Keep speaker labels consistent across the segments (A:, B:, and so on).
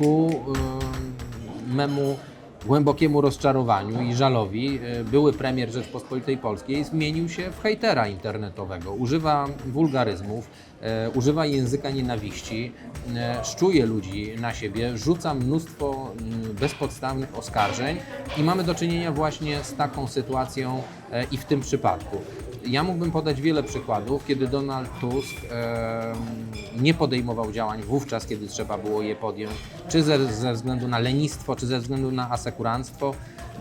A: ku memu głębokiemu rozczarowaniu i żalowi y, były premier Rzeczpospolitej Polskiej zmienił się w hejtera internetowego. Używa wulgaryzmów, y, używa języka nienawiści, y, szczuje ludzi na siebie, rzuca mnóstwo y, bezpodstawnych oskarżeń i mamy do czynienia właśnie z taką sytuacją i w tym przypadku. Ja mógłbym podać wiele przykładów, kiedy Donald Tusk em, nie podejmował działań wówczas, kiedy trzeba było je podjąć, czy ze, ze względu na lenistwo, czy ze względu na asekuranstwo.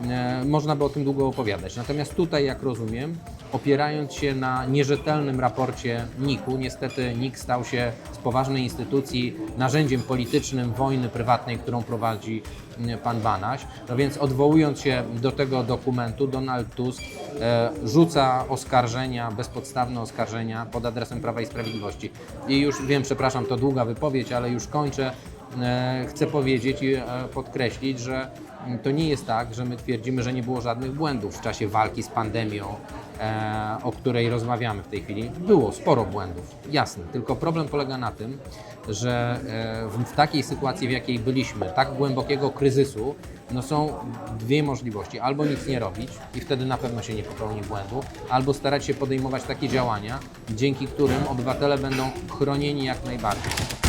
A: E, można by o tym długo opowiadać. Natomiast tutaj, jak rozumiem, opierając się na nierzetelnym raporcie NIK-u, niestety NIK stał się z poważnej instytucji narzędziem politycznym wojny prywatnej, którą prowadzi mm, pan Banaś. No więc odwołując się do tego dokumentu, Donald Tusk e, rzuca oskarżenia, bezpodstawne oskarżenia pod adresem Prawa i Sprawiedliwości. I już wiem, przepraszam, to długa wypowiedź, ale już kończę. E, chcę powiedzieć i e, podkreślić, że mm, to nie jest tak, że my twierdzimy, że nie było żadnych błędów w czasie walki z pandemią, o której rozmawiamy w tej chwili. Było sporo błędów, jasne. Tylko problem polega na tym, że e, w takiej sytuacji, w jakiej byliśmy, tak głębokiego kryzysu, no są dwie możliwości. Albo nic nie robić i wtedy na pewno się nie popełni błędu, albo starać się podejmować takie działania, dzięki którym obywatele będą chronieni jak najbardziej.